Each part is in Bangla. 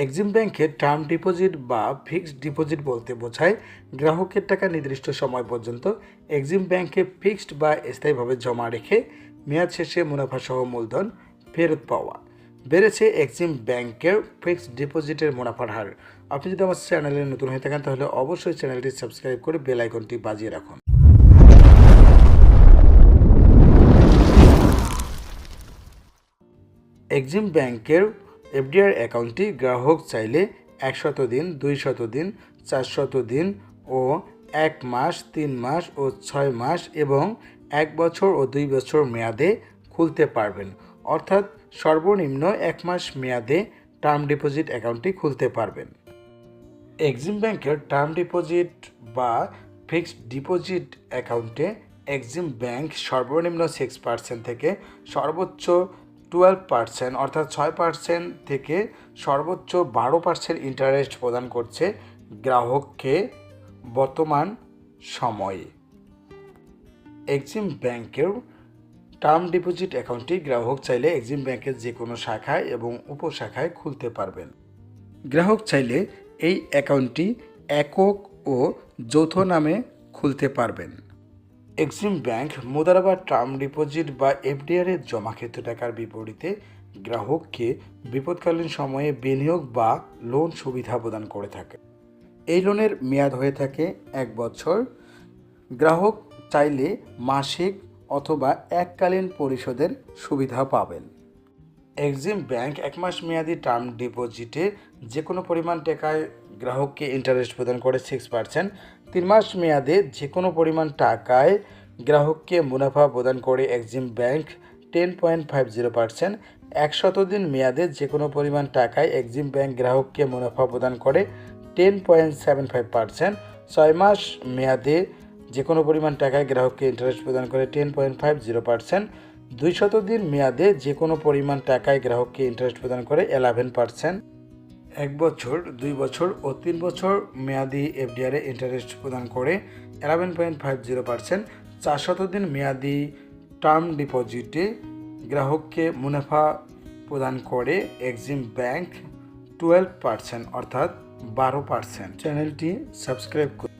এক্সিম ব্যাংকের টার্ম ডিপোজিট বা ফিক্সড ডিপোজিট বলতে বোঝায় গ্রাহকের টাকা নির্দিষ্ট সময় পর্যন্ত এক্সিম ব্যাংকে ফিক্সড বা স্থায়ীভাবে জমা রেখে মেয়াদ শেষে মুনাফাসহ মূলধন ফেরত পাওয়া। বেড়েছে এক্সিম ব্যাংকের ফিক্সড ডিপোজিটের মুনাফার হার। আপনি যদি আমার চ্যানেলে নতুন হয়ে থাকেন, তাহলে অবশ্যই চ্যানেলটি সাবস্ক্রাইব করে বেল আইকনটি বাজিয়ে রাখুন। এক্সিম ব্যাংকের এফডিআর অ্যাকাউন্টটি গ্রাহক চাইলে একশত দিন দুই শত দিন, চারশত দিন ও এক মাস, তিন মাস ও ছয় মাস এবং এক বছর ও দুই বছর মেয়াদে খুলতে পারবেন। অর্থাৎ সর্বনিম্ন এক মাস মেয়াদে টার্ম ডিপোজিট অ্যাকাউন্টটি খুলতে পারবেন। এক্সিম ব্যাংকের টার্ম ডিপোজিট বা ফিক্সড ডিপোজিট অ্যাকাউন্টে এক্সিম ব্যাংক সর্বনিম্ন সিক্স পার্সেন্ট থেকে সর্বোচ্চ টুয়েলভ পার্সেন্ট অর্থাৎ ছয় পার্সেন্ট থেকে সর্বোচ্চ বারো পার্সেন্ট ইন্টারেস্ট প্রদান করছে গ্রাহককে বর্তমান সময়ে। এক্সিম ব্যাংকের টার্ম ডিপোজিট অ্যাকাউন্টটি গ্রাহক চাইলে এক্সিম ব্যাংকের যে কোনো শাখায় এবং উপশাখায় খুলতে পারবেন। গ্রাহক চাইলে এই অ্যাকাউন্টটি একক ও যৌথ নামে খুলতে পারবেন। এক্সিম ব্যাংক মুদারাবা টার্ম ডিপোজিট বা এফডিআর এর জমাকৃত টাকার বিপরীতে গ্রাহককে বিপদকালীন সময়ে বিনিয়োগ বা লোন সুবিধা প্রদান করে থাকে। এই লোনের মেয়াদ হয়ে থাকে এক বছর। গ্রাহক চাইলে মাসিক অথবা এককালীন পরিশোধের সুবিধা পাবেন। এক্সিম ব্যাংক এক মাস মেয়াদি টার্ম ডিপোজিটে যে কোনো পরিমাণ টাকায় গ্রাহককে ইন্টারেস্ট প্রদান করে সিক্স পার্সেন্ট তিন মাস মেয়াদে যে কোনো পরিমাণ টাকায় গ্রাহককে মুনাফা প্রদান করে Exim bank ten point five zero percent একশত দিন মেয়াদে যে কোনো পরিমাণ টাকায় এক্সিম ব্যাংক গ্রাহককে মুনাফা প্রদান করে ten point seven five percent, ছয় মাস মেয়াদে যে কোনো পরিমাণ টাকায় গ্রাহককে ইন্টারেস্ট প্রদান করে ten point five zero percent, দুই শত দিন মেয়াদে যে কোনো পরিমাণ টাকায় গ্রাহককে ইন্টারেস্ট প্রদান করে এলেভেন পার্সেন্ট। এক বছর, দুই বছর ও তিন বছর মেয়াদি এফডিআরে ইন্টারেস্ট প্রদান করে eleven point five zero percent চার শত দিন মেয়াদি টার্ম ডিপোজিটে গ্রাহককে মুনাফা প্রদান করে এক্সিম ব্যাংক টুয়েলভ পার্সেন্ট অর্থাৎ বারো পার্সেন্ট চ্যানেলটি সাবস্ক্রাইব করুন।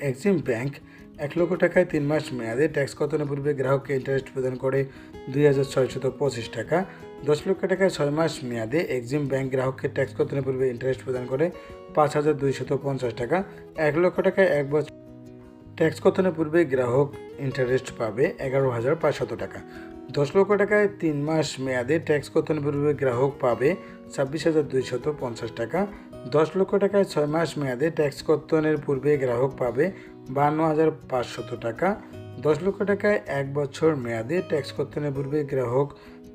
এক্সিম ব্যাংক এক লক্ষ টাকায় তিন মাস মেয়াদে ট্যাক্স কতনের পূর্বে গ্রাহককে ইন্টারেস্ট প্রদান করে? দুই হাজার ছয়শত পঁচিশ টাকা। দশ লক্ষ টাকায় ছয় মাস মেয়াদে এক্সিম ব্যাংক গ্রাহককে ট্যাক্স কতনের পূর্বে ইন্টারেস্ট প্রদান করে? পাঁচ হাজার দুইশত পঞ্চাশ টাকা। এক লক্ষ টাকায় এক বছর ট্যাক্স কতনের পূর্বে গ্রাহক ইন্টারেস্ট পাবে? এগারো হাজার পাঁচশত টাকা। দশ লক্ষ টাকায় তিন মাস মেয়াদে ট্যাক্স কতনের পূর্বে গ্রাহক পাবে? ছাব্বিশ হাজার দুইশত পঞ্চাশ টাকা। দশ লক্ষ টাকায় ছয় মাস মেয়াদে ট্যাক্স কর্তনের পূর্বে গ্রাহক পাবে বান্ন হাজার পাঁচশত টাকা। দশ লক্ষ টাকায় এক বছর মেয়াদে ট্যাক্স কর্তনের পূর্বে গ্রাহক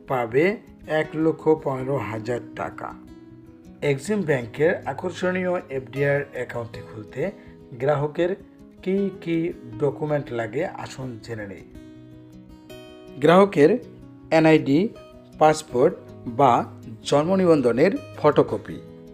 পাবে এক লক্ষ পনেরো হাজার টাকা। এক্সিম ব্যাংকের আকর্ষণীয় এফডিআর অ্যাকাউন্টটি খুলতে গ্রাহকের কী কী ডকুমেন্ট লাগে আসুন জেনে নেই। গ্রাহকের এনআইডি পাসপোর্ট বা জন্ম নিবন্ধনের ফটোকপি